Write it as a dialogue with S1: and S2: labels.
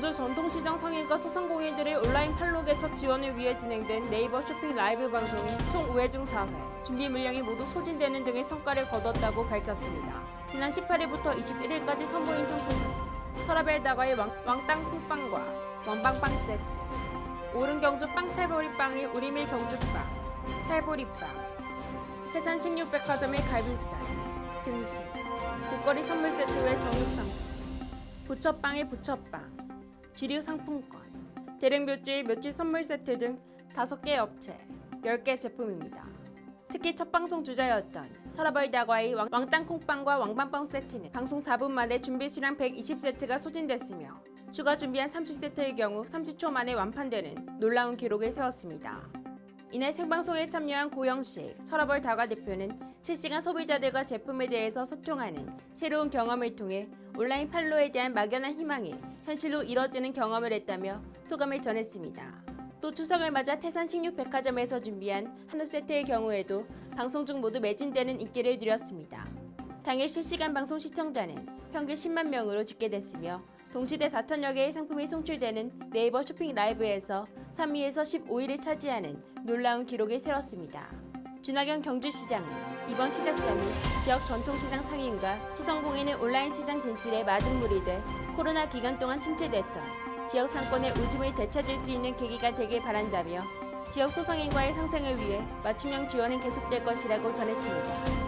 S1: 소상공인과 소상공인들의 온라인 판로 개척 지원을 위해 진행된 네이버 쇼핑 라이브 방송이 총 5회 중 4회, 준비 물량이 모두 소진되는 등의 성과를 거뒀다고 밝혔습니다. 지난 18일부터 21일까지 선보인 상품은 서라벨 다과의 왕, 왕땅 콩빵과 왕빵빵 세트, 오른 경주 빵 찰보리빵의 우리밀 경주빵, 찰보리빵, 태산 식육백화점의 갈비살, 등심, 국거리 선물 세트의 정육상품, 부처빵의 부처빵, 지류 상품권, 대릉묘질 묘질 선물 세트 등 5개 업체, 10개 제품입니다. 특히 첫 방송 주자였던 서라벌 다과의 왕- 왕땅 콩빵과 왕밤빵 세트는 방송 4분 만에 준비 수량 120세트가 소진됐으며 추가 준비한 30세트의 경우 30초 만에 완판되는 놀라운 기록을 세웠습니다. 이날 생방송에 참여한 고영식 서라벌 다과 대표는 실시간 소비자들과 제품에 대해서 소통하는 새로운 경험을 통해 온라인 판로에 대한 막연한 희망이 현실로 이뤄지는 경험을 했다며 소감을 전했습니다. 또 추석을 맞아 태산 식육 백화점에서 준비한 한우 세트의 경우에도 방송 중 모두 매진되는 인기를 누렸습니다. 당일 실시간 방송 시청자는 평균 10만 명으로 집계됐으며 동시대 4천여 개의 상품이 송출되는 네이버 쇼핑 라이브에서 3위에서 15위를 차지하는 놀라운 기록을 세웠습니다. 준하경 경주시장은 이번 시작점이 지역 전통시장 상인과 소상공인의 온라인 시장 진출에 마중물이 돼 코로나 기간 동안 침체됐던 지역 상권의 웃음을 되찾을 수 있는 계기가 되길 바란다며 지역 소상인과의 상생을 위해 맞춤형 지원은 계속될 것이라고 전했습니다.